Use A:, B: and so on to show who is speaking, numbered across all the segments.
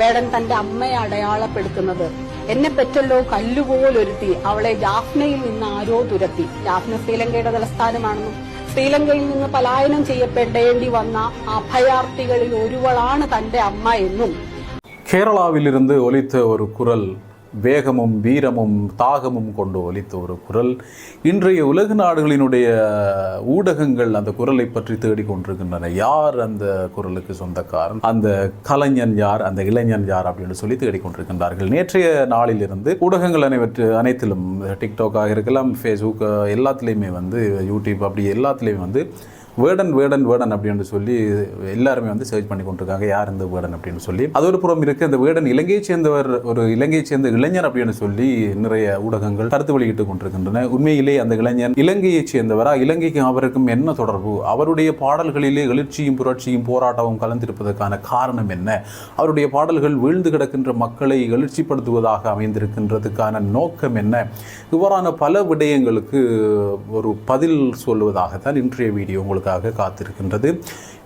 A: വേടൻ തന്റെ അമ്മയെ അടയാളപ്പെടുത്തുന്നത്. എന്നെ പെറ്റല്ലോ കല്ലുപോലൊരുത്തി. അവളെ ജാഫ്നയിൽ നിന്ന് ആരോ തുരത്തി. ജാഫ്ന ശ്രീലങ്കയുടെ തലസ്ഥാനമാണെന്നും ശ്രീലങ്കയിൽ നിന്ന് പലായനം ചെയ്യപ്പെടേണ്ടി വന്ന അഭയാർത്ഥികളിൽ ഒരുവളാണ് തന്റെ അമ്മ എന്നും.
B: കേരളാവിലിരുന്ന് ഒലിത്ത ഒരു കുരൽ வேகமும் வீரமும் தாகமும் கொண்டு ஒலித்த ஒரு குரல். இன்றைய உலக நாடுகளினுடைய ஊடகங்கள் அந்த குரலை பற்றி தேடிக்கொண்டிருக்கின்றன யார் அந்த குரலுக்கு சொந்தக்காரன்? அந்த கலைஞன் யார்? அந்த இளைஞன் யார்? அப்படின்னு சொல்லி தேடிக்கொண்டிருக்கின்றார்கள் நேற்றைய நாளிலிருந்து ஊடகங்கள் அனைவற்று அனைத்திலும் டிக்டாக்காக இருக்கலாம் ஃபேஸ்புக் எல்லாத்துலேயுமே வந்து யூடியூப் அப்படி எல்லாத்துலேயுமே வந்து வேடன் வேடன் வேடன் அப்படின்னு சொல்லி எல்லாருமே வந்து சர்ச் பண்ணி கொண்டிருக்காங்க. யார் இந்த வேடன் அப்படின்னு சொல்லி. அது ஒரு புறம் இருக்குது அந்த வேடன் இலங்கையை சேர்ந்தவர் ஒரு இலங்கையை சேர்ந்த இளைஞர் அப்படின்னு சொல்லி நிறைய ஊடகங்கள் கருத்து வெளியிட்டு கொண்டிருக்கின்றன. உண்மையிலே அந்த இளைஞர் இலங்கையை சேர்ந்தவரா? இலங்கைக்கும் அவருக்கும் என்ன தொடர்பு? அவருடைய பாடல்களிலே எழுச்சியும் புரட்சியும் போராட்டமும் கலந்திருப்பதற்கான காரணம் என்ன? அவருடைய பாடல்கள் வீழ்ந்து கிடக்கின்ற மக்களை எழுச்சிப்படுத்துவதாக அமைந்திருக்கின்றதுக்கான நோக்கம் என்ன? இவ்வாறான பல விடயங்களுக்கு ஒரு பதில் சொல்வதாகத்தான் இன்றைய வீடியோ உங்களுக்காக காத்திருக்கின்றது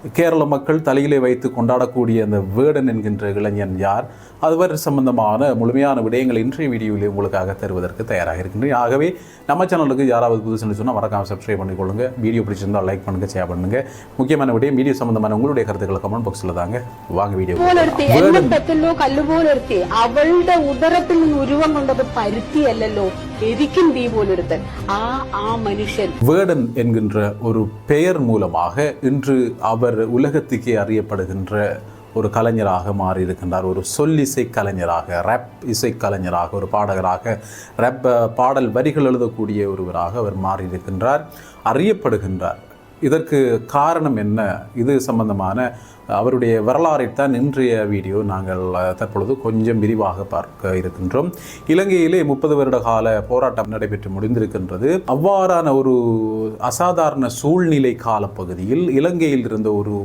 B: கேரள மக்கள் தலையிலே வைத்து கொண்டாடக்கூடிய அந்த வேடன் என்கின்ற இளைஞன் யார் அவர் சம்பந்தமான முழுமையான விடயங்கள் இன்றைய வீடியோவில் உங்களுக்காக தருவதற்கு தயாராக இருக்கின்றேன் ஆகவே நம்ம சேனலுக்கு யாராவது புதுசுன்னு சொன்னால் மறக்காம சப்ஸ்கிரைப் பண்ணிக்கொள்ளுங்க வீடியோ பிடிச்சிருந்தால் லைக் பண்ணுங்க ஷேர் பண்ணுங்க முக்கியமான விடயம் வீடியோ சம்பந்தமான உங்களுடைய கருத்துக்களை கமெண்ட் பாக்ஸில் தாங்க வாங்க வீடியோ
A: പോലൊരുത്തി എന്നെ പെറ്റല്ലോ കല്ലുപോലൊരുത്തി അവളുടെ ഉദരത്തിൽ നിന്ന് ഉരുവം കൊണ്ടത് പരുത്തിയല്ലല്ലോ எரிக்கும் தீ போலிருத்தல். ஆ ஆ மனுஷன்.
B: வேடன் என்கின்ற ஒரு பெயர் மூலமாக இன்று அவர் உலகத்துக்கே அறியப்படுகின்ற ஒரு கலைஞராக மாறியிருக்கின்றார். ஒரு சொல் இசை கலைஞராக ரேப் இசை ஒரு பாடகராக ரேப் பாடல் வரிகள் எழுதக்கூடிய ஒருவராக அவர் மாறியிருக்கின்றார். அறியப்படுகின்றார். இதற்கு காரணம் என்ன? இது சம்பந்தமான அவருடைய வரலாறைத்தான் இன்றைய வீடியோ நாங்கள் தற்பொழுது கொஞ்சம் விரிவாக பார்க்க இருக்கின்றோம். இலங்கையிலே முப்பது வருட கால போராட்டம் நடைபெற்று முடிந்திருக்கின்றது. அவ்வாறான ஒரு அசாதாரண சூழ்நிலை காலப்பகுதியில் இலங்கையில் இருந்த ஒரு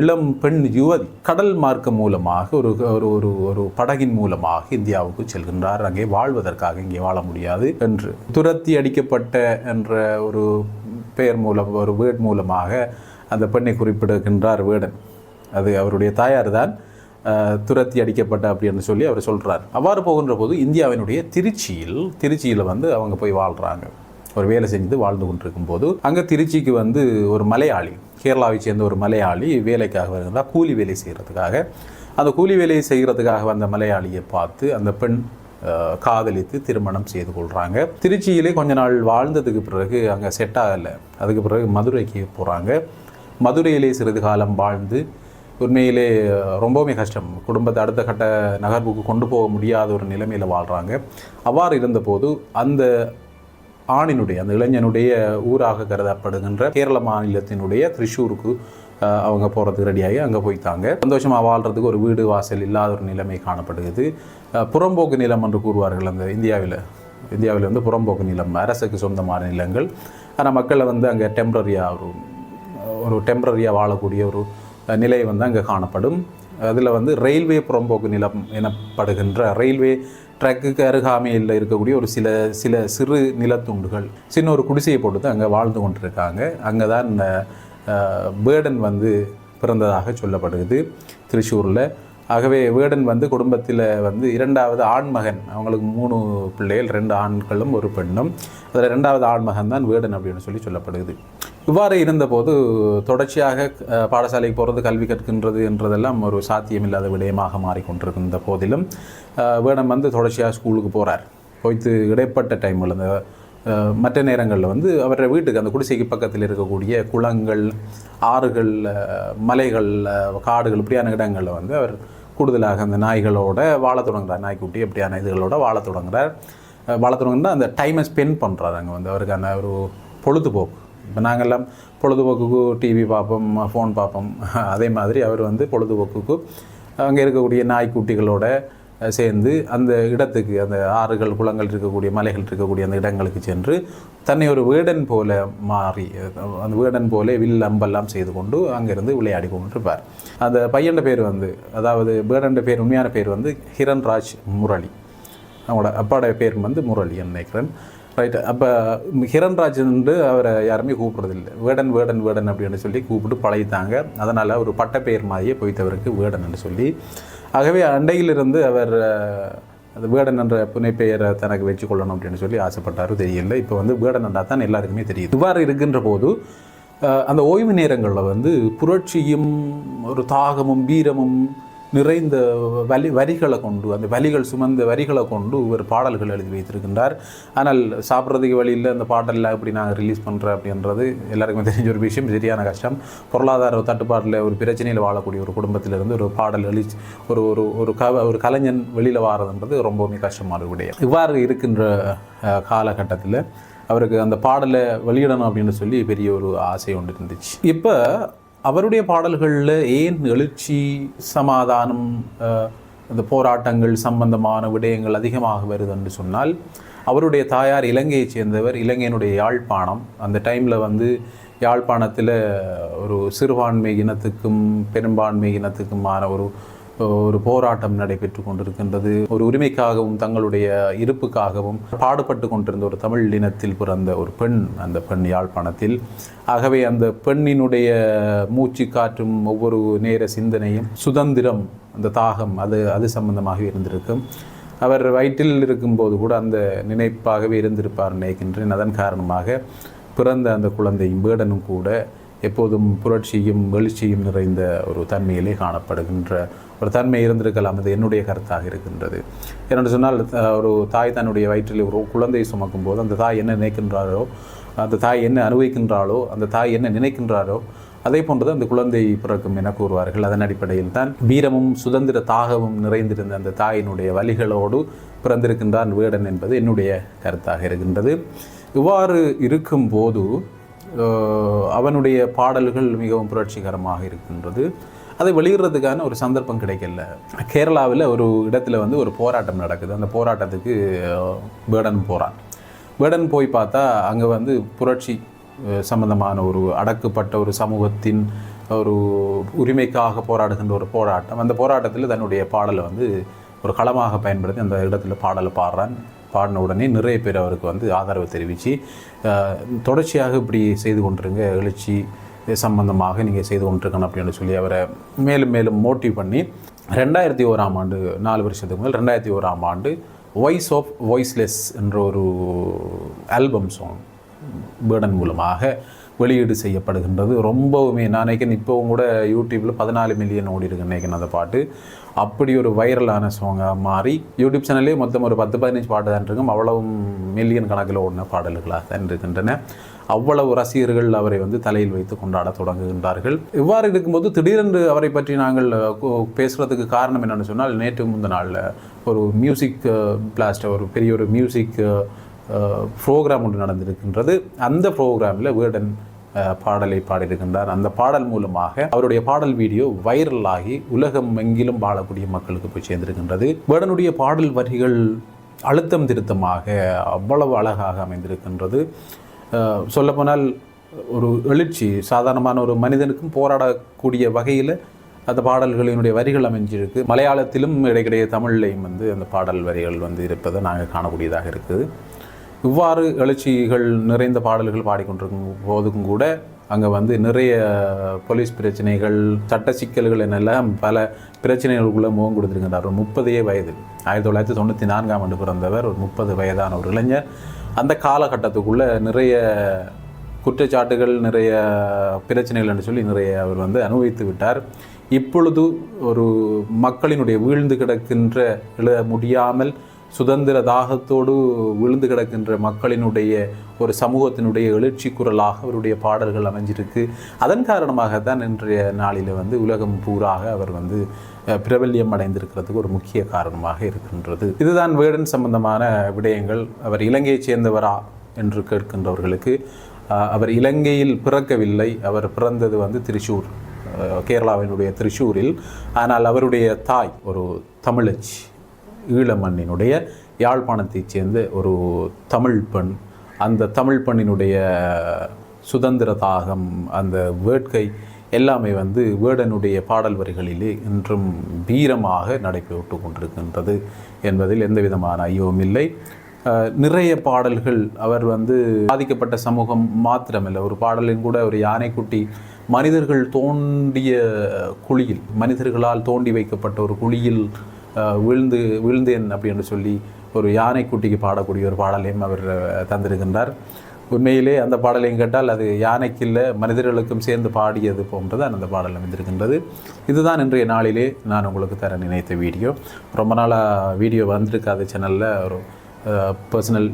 B: இளம் பெண் யுவதி கடல் மார்க்கம் மூலமாக ஒரு ஒரு ஒரு ஒரு படகின் மூலமாக இந்தியாவுக்கு செல்கின்றார். அங்கே வாழ்வதற்காக இங்கே வாழ முடியாது என்று. துரத்தி அடிக்கப்பட்ட என்ற ஒரு பெயர் மூலம் ஒரு வேர்ட் மூலமாக அந்த பெண்ணை குறிப்பிடுகின்றார் வேடன். அது அவருடைய தாயார் தான் துரத்தி அடிக்கப்பட்ட அப்படின்னு சொல்லி அவர் சொல்கிறார் அவ்வாறு போகின்ற போது இந்தியாவினுடைய திருச்சியில் திருச்சியில் வந்து அவங்க போய் வாழ்கிறாங்க ஒரு வேலை செஞ்சு வாழ்ந்து கொண்டிருக்கும் போது அங்கே திருச்சிக்கு வந்து ஒரு மலையாளி கேரளாவை சேர்ந்த ஒரு மலையாளி வேலைக்காக வருகிறார் கூலி வேலை செய்கிறதுக்காக அந்த கூலி வேலையை செய்கிறதுக்காக வந்த மலையாளியை பார்த்து அந்த பெண் காதலித்து திருமணம் செய்து கொள்கிறாங்க திருச்சியிலே கொஞ்ச நாள் வாழ்ந்ததுக்கு பிறகு அங்கே செட் ஆகலை. அதுக்கு பிறகு மதுரைக்கு போகிறாங்க மதுரையிலே சிறிது காலம் வாழ்ந்து உண்மையிலே ரொம்பவுமே கஷ்டம். குடும்பத்தை அடுத்த கட்ட நகர்வுக்கு கொண்டு போக முடியாத ஒரு நிலைமையில் வாழ்கிறாங்க அவ்வாறு இருந்தபோது அந்த ஆணினுடைய அந்த இளைஞனுடைய ஊராக கருதப்படுகின்ற கேரள மாநிலத்தினுடைய திரிஷூருக்கு அவங்க போகிறதுக்கு ரெடியாகி அங்கே போய்த்தாங்க சந்தோஷமாக வாழ்கிறதுக்கு ஒரு வீடு வாசல் இல்லாத ஒரு நிலைமை காணப்படுகிறது. புறம்போக்கு நிலம் என்று கூறுவார்கள் அந்த இந்தியாவில். இந்தியாவில் வந்து புறம்போக்கு நிலம் அரசுக்கு சொந்தமான நிலங்கள். ஆனால் மக்களை வந்து அங்கே டெம்பரரியாக ஒரு ஒரு டெம்பரரியாக வாழக்கூடிய ஒரு நிலை வந்து அங்கே காணப்படும். அதில் வந்து ரயில்வே புறம்போக்கு நிலம் எனப்படுகின்ற ரயில்வே ட்ரக்குக்கு அருகாமையில் இருக்கக்கூடிய ஒரு சில சில சிறு நிலத்துண்டுகள் சின்ன ஒரு குடிசையை போட்டு அங்கே வாழ்ந்து கொண்டிருக்காங்க. அங்கே தான் இந்த வேடன் வந்து பிறந்ததாக சொல்லப்படுகிறது. திருச்சூரில். ஆகவே வேடன் வந்து குடும்பத்தில் வந்து இரண்டாவது ஆண்மகன் அவங்களுக்கு மூணு பிள்ளைகள் ரெண்டு ஆண்களும் ஒரு பெண்ணும். அதில் ரெண்டாவது ஆண்மகன் தான் வேடன் அப்படின்னு சொல்லி சொல்லப்படுகிறது. இவ்வாறு இருந்தபோது தொடர்ச்சியாக பாடசாலைக்கு போகிறது கல்வி கற்கின்றது என்றதெல்லாம் ஒரு சாத்தியமில்லாத விடயமாக மாறிக்கொண்டிருக்கின்ற போதிலும் வேடன் வந்து தொடர்ச்சியாக ஸ்கூலுக்கு போகிறார் போய்த்து இடைப்பட்ட டைமில் இந்த மற்ற நேரங்களில் வந்து அவருடைய வீட்டுக்கு அந்த குடிசைக்கு பக்கத்தில் இருக்கக்கூடிய குளங்கள் ஆறுகள் மலைகள் காடுகள் இப்படியான இடங்களில் வந்து அவர் கூடுதலாக அந்த நாய்களோட வாழத் தொடங்குறார். நாய்க்குட்டி அப்படியான இதுகளோட வாழ தொடங்குறார். வாழ தொடங்குனா அந்த டைமை ஸ்பெண்ட் பண்ணுறாரு அங்கே வந்து. அவருக்கு அந்த ஒரு பொழுதுபோக்கு. இப்போ நாங்கள்லாம் பொழுதுபோக்குக்கு டிவி பார்ப்போம் ஃபோன் பார்ப்போம். அதே மாதிரி அவர் வந்து பொழுதுபோக்குக்கு அங்கே இருக்கக்கூடிய நாய்க்குட்டிகளோட சேர்ந்து அந்த இடத்துக்கு அந்த ஆறுகள் குளங்கள் இருக்கக்கூடிய மலைகள் இருக்கக்கூடிய அந்த இடங்களுக்கு சென்று தன்னை ஒரு வேடன் போல மாறி அந்த வேடன் போல வில் அம்பெல்லாம் செய்து கொண்டு அங்கிருந்து விளையாடி கொண்டிருப்பார். அந்த பையன் பேர் வந்து அதாவது வேடன்ட பேர் உண்மையான பேர் வந்து ஹிரண்ராஜ் முரளி. அவங்களோட அப்பாவோட பேர் வந்து முரளி நினைக்கிறேன். ரைட் அப்போ ஹிரண்ராஜ் அவரை யாருமே கூப்பிடுறதில்லை. வேடன் வேடன் வேடன் அப்படின்னு சொல்லி கூப்பிட்டு பழகித்தாங்க அதனால் ஒரு பட்டப்பெயர் மாதிரியே போய்த்தவருக்கு வேடன்னு சொல்லி ஆகவே அண்டையிலிருந்து அவர் அது வேடன் என்ற புனைப்பெயரை தனக்கு வச்சு கொள்ளணும் அப்படின்னு சொல்லி ஆசைப்பட்டாரு. தெரியல இப்போ வந்து வேடன் என்றா தான் எல்லாருக்குமே தெரியுது. இவ்வாறு இருக்கின்ற போது அந்த ஓய்வு நேரங்களில் வந்து புரட்சியும் ஒரு தாகமும் வீரமும் நிறைந்த வலி வரிகளை கொண்டு அந்த வலிகள் சுமந்த வரிகளை கொண்டு இவர் பாடல்கள் எழுதி வைத்திருக்கின்றார். ஆனால் சாப்பிட்றதுக்கு வழியில் அந்த பாடலில் எப்படி நாங்கள் ரிலீஸ் பண்ணுறோம் அப்படின்றது எல்லாருக்குமே தெரிஞ்ச ஒரு விஷயம் சரியான கஷ்டம். பொருளாதார தட்டுப்பாட்டில் ஒரு பிரச்சனையில் வாழக்கூடிய ஒரு குடும்பத்திலிருந்து ஒரு பாடல் எழுதி ஒரு ஒரு ஒரு க ஒரு கலைஞன் வெளியில் வாரதுன்றது ரொம்பவுமே கஷ்டமான ஒரு விடயம். இவ்வாறு இருக்கின்ற காலகட்டத்தில் அவருக்கு அந்த பாடலை வெளியிடணும் அப்படின்னு சொல்லி பெரிய ஒரு ஆசை ஒன்று இருந்துச்சு. இப்போ அவருடைய பாடல்களில் ஏன் எழுச்சி சமாதானம் இந்த போராட்டங்கள் சம்பந்தமான விடயங்கள் அதிகமாக வருது என்று சொன்னால் அவருடைய தாயார் இலங்கையைச் சேர்ந்தவர் இலங்கையினுடைய யாழ்ப்பாணம். அந்த டைமில் வந்து யாழ்ப்பாணத்தில் ஒரு சிறுபான்மை இனத்துக்கும் பெரும்பான்மை இனத்துக்குமான ஒரு ஒரு போராட்டம் நடைபெற்று கொண்டிருக்கின்றது. ஒரு உரிமைக்காகவும் தங்களுடைய இருப்புக்காகவும் பாடுபட்டு கொண்டிருந்த ஒரு தமிழ் இனத்தில் பிறந்த ஒரு பெண் அந்த பெண் யாழ்ப்பாணத்தில். ஆகவே அந்த பெண்ணினுடைய மூச்சு காற்றும் ஒவ்வொரு நேர சிந்தனையும் சுதந்திரம் அந்த தாகம் அது அது சம்பந்தமாக இருந்திருக்கும் அவர் வயிற்றில் இருக்கும்போது கூட அந்த நினைப்பாகவே இருந்திருப்பார் நினைக்கின்றேன். அதன் காரணமாக பிறந்த அந்த குழந்தையும் வேடனும் கூட எப்போதும் புரட்சியும் எழுச்சியும் நிறைந்த ஒரு தன்மையிலே காணப்படுகின்ற ஒரு தன்மை இருந்திருக்கலாம். அது என்னுடைய கருத்தாக இருக்கின்றது. ஏனென்று சொன்னால் ஒரு தாய் தன்னுடைய வயிற்றில் ஒரு குழந்தையை சுமக்கும் போது அந்த தாய் என்ன நினைக்கின்றாரோ அந்த தாய் என்ன அனுபவிக்கின்றாளோ அந்த தாய் என்ன நினைக்கின்றாரோ அதே போன்றது அந்த குழந்தை பிறக்கும் என கூறுவார்கள். அதன் அடிப்படையில் தான் வீரமும் சுதந்திர தாகமும் நிறைந்திருந்த அந்த தாயினுடைய வழிகளோடு பிறந்திருக்கின்றான் வேடன் என்பது என்னுடைய கருத்தாக இருக்கின்றது. இவ்வாறு இருக்கும்போது அவனுடைய பாடல்கள் மிகவும் புரட்சிகரமாக இருக்கின்றது. அதை வெளியிடுறதுக்கான ஒரு சந்தர்ப்பம் கிடைக்கல. கேரளாவில் ஒரு இடத்துல வந்து ஒரு போராட்டம் நடக்குது. அந்த போராட்டத்துக்கு பேடன் போகிறான் பேடன் போய் பார்த்தா அங்கே வந்து புரட்சி சம்பந்தமான ஒரு அடக்குப்பட்ட ஒரு சமூகத்தின் ஒரு உரிமைக்காக போராடுகின்ற ஒரு போராட்டம். அந்த போராட்டத்தில் தன்னுடைய பாடலை வந்து ஒரு களமாக பயன்படுத்தி அந்த இடத்துல பாடலை பாடுறான். பாடின உடனே நிறைய பேர் அவருக்கு வந்து ஆதரவு தெரிவித்து தொடர்ச்சியாக இப்படி செய்து கொண்டிருங்க எழுச்சி சம்பந்தமாக நீங்கள் செய்து கொண்டிருக்கணும் அப்படின்னு சொல்லி அவரை மேலும் மேலும் மோட்டிவ் பண்ணி ரெண்டாயிரத்தி ஓராம் ஆண்டு நாலு வருஷத்துக்கு முதல் ரெண்டாயிரத்தி ஓராம் ஆண்டு வாய்ஸ் ஆஃப் வாய்ஸ்லெஸ் என்ற ஒரு ஆல்பம் சாங் பேர்டன் மூலமாக வெளியீடு செய்யப்படுகின்றது. ரொம்பவுமே நான் நினைக்கிறேன் இப்போவும் கூட யூடியூப்பில் பதினாலு மில்லியன் ஓடி இருக்கு நினைக்கிறேன் அந்த பாட்டு. அப்படி ஒரு வைரலான சாங்காக மாறி யூடியூப் சேனல்லே மொத்தம் ஒரு பத்து பதினஞ்சு பாட்டு தான் இருக்கும் அவ்வளவும் மில்லியன் கணக்கில் ஓடின பாடல்களாக தான் இருக்கின்றன. அவ்வளவு ரசிகர்கள் அவரை வந்து தலையில் வைத்து கொண்டாட தொடங்குகின்றார்கள். இவ்வாறு இருக்கும்போது திடீரென்று அவரை பற்றி நாங்கள் பேசுகிறதுக்கு காரணம் என்னென்னு சொன்னால் நேற்று முந்த நாளில் ஒரு மியூசிக் பிளாஸ்ட் ஒரு பெரிய ஒரு மியூசிக் ப்ரோக்ராம் ஒன்று நடந்திருக்கின்றது. அந்த ப்ரோக்ராமில் வேர்டன் பாடலை பாடியிருக்கின்றார். அந்த பாடல் மூலமாக அவருடைய பாடல் வீடியோ வைரலாகி உலகம் எங்கிலும் வாழக்கூடிய மக்களுக்கு போய் சேர்ந்திருக்கின்றது. வேர்டனுடைய பாடல் வரிகள் அழுத்தம் திருத்தமாக அவ்வளவு அழகாக அமைந்திருக்கின்றது. சொல்லப்போனால் ஒரு எழுச்சி சாதாரணமான ஒரு மனிதனுக்கும் போராடக்கூடிய வகையில் அந்த பாடல்களினுடைய வரிகள் அமைஞ்சிருக்கு. மலையாளத்திலும் இடைக்கிடையே தமிழ்லையும் வந்து அந்த பாடல் வரிகள் வந்து இருப்பதை நாங்கள் காணக்கூடியதாக இருக்குது. இவ்வாறு எழுச்சிகள் நிறைந்த பாடல்கள் பாடிக்கொண்டிருக்கும் போதும் கூட அங்கே வந்து நிறைய போலீஸ் பிரச்சனைகள் சட்ட சிக்கல்கள் என்னெல்லாம் பல பிரச்சனைகளுக்குள்ளே முகம் கொடுத்துருக்கிறார் ஒரு முப்பதே வயது. ஆயிரத்தி தொள்ளாயிரத்தி தொண்ணூற்றி நான்காம் ஆண்டு பிறந்தவர் ஒரு முப்பது வயதான ஒரு இளைஞர். அந்த காலகட்டத்துக்குள்ளே நிறைய குற்றச்சாட்டுகள் நிறைய பிரச்சனைகள் என்று சொல்லி நிறைய அவர் வந்து அனுபவித்து விட்டார். இப்பொழுது ஒரு மக்களினுடைய வீழ்ந்து கிடக்கின்ற எழுத முடியாமல் சுதந்திர தாகத்தோடு விழுந்து கிடக்கின்ற மக்களினுடைய ஒரு சமூகத்தினுடைய எழுச்சி குரலாக அவருடைய பாடல்கள் அமைஞ்சிருக்கு. அதன் காரணமாக தான் இன்றைய நாளில் வந்து உலகம் பூராக அவர் வந்து பிரபல்யம் அடைந்திருக்கிறதுக்கு ஒரு முக்கிய காரணமாக இருக்கின்றது. இதுதான் வேடன் சம்பந்தமான விடயங்கள். அவர் இலங்கையைச் சேர்ந்தவரா என்று கேட்கின்றவர்களுக்கு அவர் இலங்கையில் பிறக்கவில்லை. அவர் பிறந்தது வந்து திரிசூர் கேரளாவினுடைய திரிசூரில் ஆனால் அவருடைய தாய் ஒரு தமிழச்சி. ஈழமண்ணினுடைய யாழ்ப்பாணத்தைச் சேர்ந்த ஒரு தமிழ் பெண் அந்த தமிழ் பெண்ணினுடைய சுதந்திர தாகம் அந்த வேட்கை எல்லாமே வந்து வேடனுடைய பாடல் வரிகளிலே இன்றும் வீரமாக நடைபெற்று கொண்டிருக்கின்றது என்பதில் எந்த விதமான ஐயமும் இல்லை. நிறைய பாடல்கள் அவர் வந்து பாதிக்கப்பட்ட சமூகம் மாத்திரமில்லை ஒரு பாடலின் கூட ஒரு யானைக்குட்டி மனிதர்கள் தோண்டிய குழியில் மனிதர்களால் தோண்டி வைக்கப்பட்ட ஒரு குழியில் விழுந்து விழுந்தேன் அப்படின்னு சொல்லி ஒரு யானை குட்டிக்கு பாடக்கூடிய ஒரு பாடலையும் அவர் தந்திருக்கின்றார். உண்மையிலே அந்த பாடலையும் கேட்டால் அது யானைக்கு இல்லை மனிதர்களுக்கும் சேர்ந்து பாடியது போன்றது அந்த பாடல் அமைந்திருக்கின்றது. இதுதான் இன்றைய நாளிலே நான் உங்களுக்கு தர நினைத்த வீடியோ. ரொம்ப நாளாக வீடியோ வந்திருக்காத சேனலில் ஒரு பர்சனல்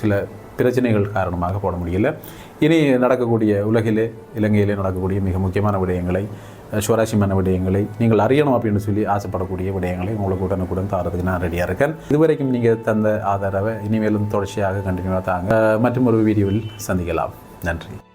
B: சில பிரச்சனைகள் காரணமாக போட முடியல. இனி நடக்கக்கூடிய உலகிலே இலங்கையிலே நடக்கக்கூடிய மிக முக்கியமான விடயங்களை அஹ், விடயங்களை நீங்கள் அறியணும் அப்படின்னு சொல்லி ஆசைப்படக்கூடிய விடயங்களை உங்களுக்கு உடனுக்குடன் தாரதுக்கு நான் ரெடியாக இருக்கேன். இதுவரைக்கும் நீங்கள் தந்த ஆதரவை இனிமேலும் தொடர்ச்சியாக கண்டினியூவாக தாங்க. மற்றும் ஒரு வீடியோவில் சந்திக்கலாம். நன்றி.